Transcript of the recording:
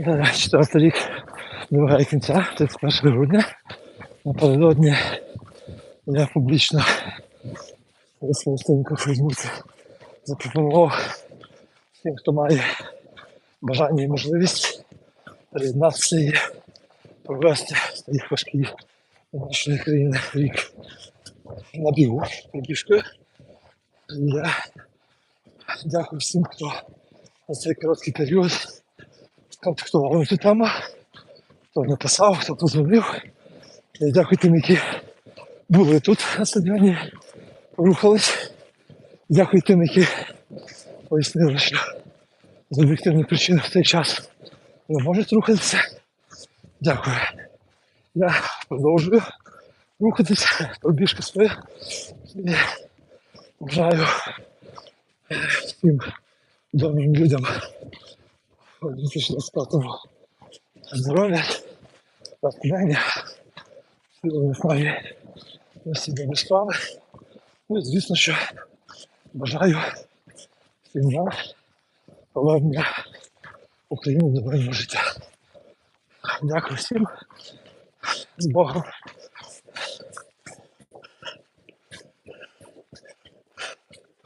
Е, Четвертий рік добігає кінця, 31 грудня. Напередодні я публічно висловив сторінку запропонував всім, хто має бажання і можливість приєднатися і провести важкий для нашої країни рік на бігу пробіжкою. Я дякую всім, хто за цей короткий період контактував на цю тему, хто написав, хто позвонив. І дякую тим, які були тут на стадіоні, рухались. Дякую тим, які пояснили, що з об'єктивних причин в цей час не можуть рухатися. Дякую. Я продовжую рухатися, пробіжка своя. І бажаю е, всім добрим людям у 2025 здоров'я, натхнення, на всі добрі справи. Ну і звісно, що бажаю всім нам повернення України до життя. Дякую всім. З Богом.